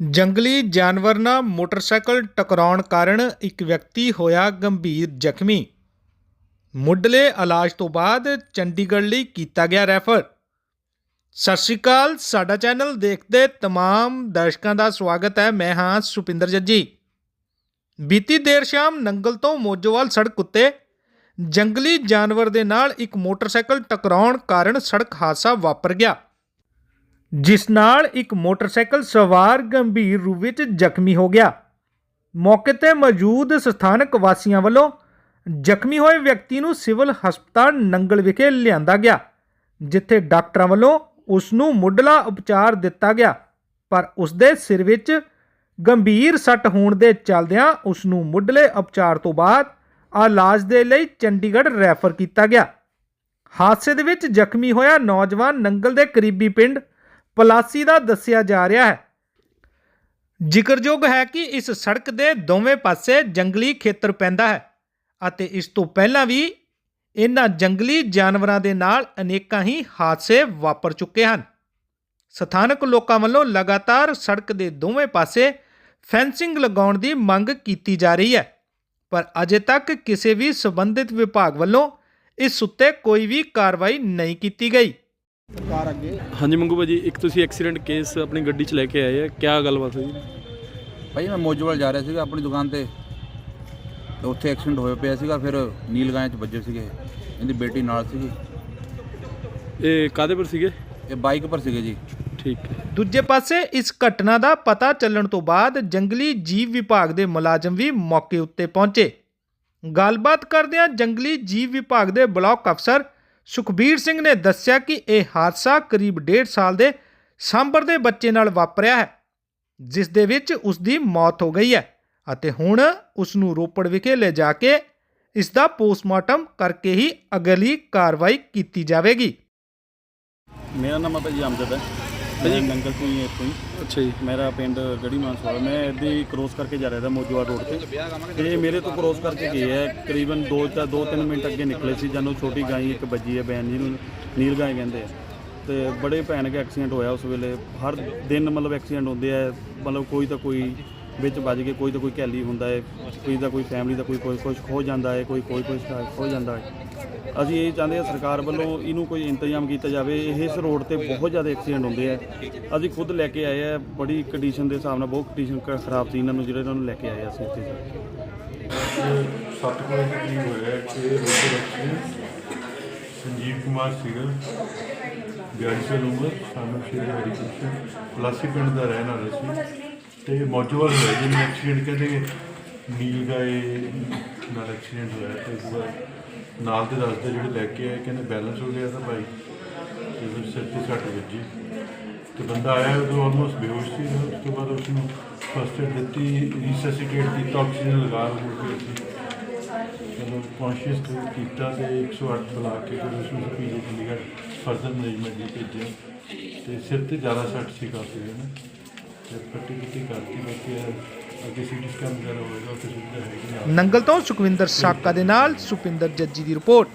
ਜੰਗਲੀ ਜਾਨਵਰ ਨਾਲ ਮੋਟਰਸਾਈਕਲ ਟਕਰਾਉਣ ਕਾਰਨ ਇੱਕ ਵਿਅਕਤੀ ਹੋਇਆ ਗੰਭੀਰ ਜ਼ਖਮੀ ਮੁੱਢਲੇ ਇਲਾਜ ਤੋਂ ਬਾਅਦ ਚੰਡੀਗੜ੍ਹ ਲਈ ਕੀਤਾ ਗਿਆ ਰੈਫਰ ਸਤਿ ਸ਼੍ਰੀ ਅਕਾਲ ਸਾਡਾ ਚੈਨਲ ਦੇਖਦੇ तमाम ਦਰਸ਼ਕਾਂ ਦਾ ਸਵਾਗਤ ਹੈ ਮੈਂ ਹਾਂ ਸੁਪਿੰਦਰ ਜੱਜੀ ਬੀਤੀ ਦੇਰ ਸ਼ਾਮ ਨੰਗਲ ਤੋਂ ਮੋਜੋਵਾਲ ਸੜਕ ਉੱਤੇ ਜੰਗਲੀ ਜਾਨਵਰ ਦੇ ਨਾਲ ਇੱਕ ਮੋਟਰਸਾਈਕਲ ਟਕਰਾਉਣ ਕਾਰਨ ਸੜਕ ਹਾਦਸਾ ਵਾਪਰ ਗਿਆ ਜਿਸ ਨਾਲ ਇੱਕ ਮੋਟਰਸਾਈਕਲ ਸਵਾਰ ਗੰਭੀਰ ਰੂਪ ਵਿੱਚ ਜ਼ਖਮੀ ਹੋ ਗਿਆ। ਮੌਕੇ ਤੇ ਮੌਜੂਦ ਸਥਾਨਕ ਵਾਸੀਆਂ ਵੱਲੋਂ ਜ਼ਖਮੀ ਹੋਏ ਵਿਅਕਤੀ ਨੂੰ ਸਿਵਲ ਹਸਪਤਾਲ ਨੰਗਲ ਵਿਖੇ ਲਿਆਂਦਾ ਗਿਆ, ਜਿੱਥੇ ਡਾਕਟਰਾਂ ਵੱਲੋਂ ਉਸ ਨੂੰ ਮੁੱਢਲਾ ਉਪਚਾਰ ਦਿੱਤਾ ਗਿਆ। ਪਰ ਉਸ ਦੇ ਸਿਰ ਵਿੱਚ ਗੰਭੀਰ ਸੱਟ ਹੋਣ ਦੇ ਚਲਦਿਆਂ ਉਸ ਨੂੰ ਮੁੱਢਲੇ ਉਪਚਾਰ ਤੋਂ ਬਾਅਦ ਇਲਾਜ ਦੇ ਲਈ ਚੰਡੀਗੜ੍ਹ ਰੈਫਰ ਕੀਤਾ ਗਿਆ। ਹਾਦਸੇ ਦੇ ਵਿੱਚ ਜ਼ਖਮੀ ਹੋਇਆ ਨੌਜਵਾਨ ਨੰਗਲ ਦੇ ਕਰੀਬੀ ਪਿੰਡ ਪਲਾਸੀ ਦਾ ਦੱਸਿਆ ਜਾ ਰਿਹਾ ਹੈ। ਜ਼ਿਕਰਯੋਗ ਹੈ ਕਿ ਇਸ ਸੜਕ ਦੇ ਦੋਵੇਂ ਪਾਸੇ ਜੰਗਲੀ ਖੇਤਰ ਪੈਂਦਾ ਹੈ ਅਤੇ ਇਸ ਤੋਂ ਪਹਿਲਾਂ ਵੀ ਇਹਨਾਂ ਜੰਗਲੀ ਜਾਨਵਰਾਂ ਦੇ ਨਾਲ ਅਨੇਕਾਂ ਹੀ ਹਾਦਸੇ ਵਾਪਰ ਚੁੱਕੇ ਹਨ। ਸਥਾਨਕ ਲੋਕਾਂ ਵੱਲੋਂ ਲਗਾਤਾਰ ਸੜਕ ਦੇ ਦੋਵੇਂ ਪਾਸੇ ਫੈਂਸਿੰਗ ਲਗਾਉਣ ਦੀ ਮੰਗ ਕੀਤੀ ਜਾ ਰਹੀ ਹੈ, ਪਰ ਅਜੇ ਤੱਕ ਕਿਸੇ ਵੀ ਸੰਬੰਧਿਤ ਵਿਭਾਗ ਵੱਲੋਂ ਇਸ ਉੱਤੇ ਕੋਈ ਵੀ ਕਾਰਵਾਈ ਨਹੀਂ ਕੀਤੀ ਗਈ। ਸਰਕਾਰ ਅੱਗੇ? ਹਾਂਜੀ ਮੰਗੂ ਭਾਜੀ ਇੱਕ ਤੁਸੀਂ ਐਕਸੀਡੈਂਟ ਕੇਸ ਆਪਣੀ ਗੱਡੀ 'ਚ ਲੈ ਕੇ ਆਏ ਆ ਕੀ ਗੱਲਬਾਤ ਹੋਈ? ਭਾਈ ਮੈਂ ਮੋਜੋਵਾਲ ਜਾ ਰਿਹਾ ਸੀਗਾ ਆਪਣੀ ਦੁਕਾਨ ਤੇ। ਤੇ ਉੱਥੇ ਐਕਸੀਡੈਂਟ ਹੋਇਆ ਪਿਆ ਸੀਗਾ ਫਿਰ ਨੀਲਗਾਂ 'ਚ ਵੱਜੇ ਸੀਗੇ। ਇਹਦੀ ਬੇਟੀ ਨਾਲ ਸੀਗੀ। ਇਹ ਕਾਦੇ ਪਰ ਸੀਗੇ? ਇਹ ਬਾਈਕ ਪਰ ਸੀਗੇ ਜੀ। ਠੀਕ ਹੈ। ਦੂਜੇ ਪਾਸੇ ਇਸ ਘਟਨਾ ਦਾ ਪਤਾ ਚੱਲਣ ਤੋਂ ਬਾਅਦ ਜੰਗਲੀ ਜੀਵ ਵਿਭਾਗ ਦੇ ਮੁਲਾਜ਼ਮ ਵੀ ਮੌਕੇ ਉੱਤੇ ਪਹੁੰਚੇ। ਗੱਲਬਾਤ ਕਰਦਿਆਂ ਜੰਗਲੀ ਜੀਵ ਵਿਭਾਗ ਦੇ ਬਲਾਕ ਅਫਸਰ ਸੁਖਬੀਰ ਸਿੰਘ ਨੇ ਦੱਸਿਆ ਕਿ ਇਹ ਹਾਦਸਾ ਕਰੀਬ 1.5 ਸਾਲ ਦੇ ਸਾਂਬਰ ਦੇ ਬੱਚੇ ਨਾਲ ਵਾਪਰਿਆ ਹੈ, ਜਿਸ ਦੇ ਵਿੱਚ ਉਸ ਦੀ ਮੌਤ ਹੋ ਗਈ ਹੈ ਅਤੇ ਹੁਣ ਉਸ ਨੂੰ ਰੋਪੜ ਵਿਖੇ ਲੈ ਜਾ ਕੇ ਇਸ ਦਾ ਪੋਸਟਮਾਰਟਮ ਕਰਕੇ ਹੀ ਅਗਲੀ ਕਾਰਵਾਈ ਕੀਤੀ ਜਾਵੇਗੀ। ਮੇਰਾ ਨਾਮ ਹੈ ਭਾਜੀ ਅਮਜਦ ਹੈ। ਮੈਂ ਨੰਗਲ ਤੋਂ ਹੀ ਹਾਂ ਇੱਥੋਂ ਹੀ। ਅੱਛਾ ਜੀ। ਮੇਰਾ ਪਿੰਡ ਗੜੀ ਮਾਨਸਵਾਲ ਮੈਂ ਇੱਦਾਂ ਹੀ ਕ੍ਰੋਸ ਕਰਕੇ ਜਾ ਰਿਹਾ था ਮੋਜੂਆ ਰੋਡ ਤੇ। ਤੇ ਇਹ ਮੇਰੇ ਤੋਂ ਕ੍ਰੋਸ ਕਰਕੇ ਗਏ ਹੈ। ਕਰੀਬਨ 2 ਜਾਂ 2-3 ਮਿੰਟ ਅੱਗੇ ਨਿਕਲੇ ਸੀ। ਜਦੋਂ ਛੋਟੀ ਗਾਈ ਇੱਕ ਵੱਜੀ ਹੈ ਬੈਨ ਜੀ ਨੂੰ ਨੀਲ ਗਾਂ ਕਹਿੰਦੇ ਆ। ਤੇ ਬੜੇ ਭੈਣਕ ਐਕਸੀਡੈਂਟ ਹੋਇਆ ਉਸ ਵੇਲੇ। ਹਰ ਦਿਨ ਮਤਲਬ ਐਕਸੀਡੈਂਟ ਹੁੰਦੇ ਆ। ਮਤਲਬ ਕੋਈ ਤਾਂ ਕੋਈ ਵਿੱਚ ਵੱਜ ਕੇ ਕੋਈ ਤਾਂ ਕੋਈ ਕੈਲੀ ਹੁੰਦਾ ਹੈ। ਕੋਈ ਤਾਂ ਕੋਈ ਫੈਮਿਲੀ ਦਾ ਕੋਈ ਕੋਈ ਕੁਛ ਖੋ ਜਾਂਦਾ ਹੈ। ਕੋਈ ਕੋਈ ਕੁਛ ਖੋ ਜਾਂਦਾ ਹੈ। ਅਸੀਂ ਇਹ ਚਾਹੁੰਦੇ ਹਾਂ ਸਰਕਾਰ ਵੱਲੋਂ ਇਹਨੂੰ ਕੋਈ ਇੰਤਜ਼ਾਮ ਕੀਤਾ ਜਾਵੇ। ਇਸ ਰੋਡ ਤੇ ਬਹੁਤ ਜ਼ਿਆਦਾ ਐਕਸੀਡੈਂਟ ਹੁੰਦੇ ਆ। ਅਸੀਂ ਖੁਦ ਲੈ ਕੇ ਆਏ ਆ। ਬੜੀ ਕੰਡੀਸ਼ਨ ਦੇ ਹਿਸਾਬ ਨਾਲ ਬਹੁਤ ਕੰਡੀਸ਼ਨ ਖਰਾਬ ਸੀ ਇਹਨਾਂ ਨੂੰ, ਜਿਹੜੇ ਇਹਨਾਂ ਨੂੰ ਲੈ ਕੇ ਆਏ ਆ ਅਸੀਂ ਇੱਥੇ ਸੱਤ ਕੁ ਵਜੇ ਕਰੀਬ ਹੋਇਆ। ਕਿ ਰੋਡ ਐਕਸੀਡੈਂਟ ਸੰਜੀਵ ਕੁਮਾਰ ਸੀਗਾ 42 ਸਾਲ ਸਾਨੂੰ ਸ਼੍ਰੀ ਹਰੀ ਕ੍ਰਿਸ਼ਨ ਪਲਾਸੀ ਪਿੰਡ ਦਾ ਰਹਿਣ ਵਾਲਾ ਸੀ। ਤੇ ਮੌਜੂਵਾਲ ਹੋਇਆ ਜਿਹਨੇ ਐਕਸੀਡੈਂਟ ਕਹਿੰਦੇ, ਨੀਲ ਗਾਏ ਨਾਲ ਐਕਸੀਡੈਂਟ ਹੋਇਆ ਤੇ ਉਸ ਨਾਲ ਦੇ ਦੱਸਦੇ ਜਿਹੜੇ ਲੈ ਕੇ ਆਏ, ਕਹਿੰਦੇ ਬੈਲੈਂਸ ਹੋ ਗਿਆ ਤਾਂ ਭਾਈ ਤੇ ਫਿਰ ਸਿਰ ਤੇ ਸੱਟ ਵੱਜੀ। ਤੇ ਬੰਦਾ ਆਇਆ ਉਦੋਂ ਆਲਮੋਸਟ ਬੇਹੋਸ਼ ਸੀ ਉਸ ਤੋਂ ਬਾਅਦ ਉਸ ਨੂੰ ਫਸਟ ਏਡ ਦਿੱਤੀ ਰੀਸੈਸੀਟੇਟ ਕੀਤਾ ਆਕਸੀਜਨ ਲਗਾ ਕੇ ਅਸੀਂ ਚਲੋ ਕੌਨਸ਼ੀਅਸ ਕੀਤਾ ਤੇ 108 ਬੁਲਾ ਕੇ ਫਿਰ ਉਸ ਨੂੰ ਪੀਜੀ ਚੰਡੀਗੜ੍ਹ ਫਰਦਰ ਮੈਨੇਜਮੈਂਟ ਲਈ ਭੇਜਿਆ। ਤੇ ਸਿਰ ਤੇ ਜ਼ਿਆਦਾ ਸੱਟ ਸੀ ਕਾਫੀ ਹੈ ਨਾ। ਤੇ ਪੱਟੀ ਪੁੱਟੀ ਕਰਤੀ, ਬਾਕੀ ਅੱਗੇ ਸੀਟੀ ਸਕੈਨ ਵਗੈਰਾ ਹੋਏਗਾ, ਉੱਥੇ ਸੁਵਿਧਾ ਹੈਗੀ ਨਾਲ ਨੰਗਲ ਤੋਂ ਸੁਖਵਿੰਦਰ ਸਾਕਾ ਦੇ ਨਾਲ ਸੁਪਿੰਦਰ ਜੱਜੀ ਦੀ ਰਿਪੋਰਟ।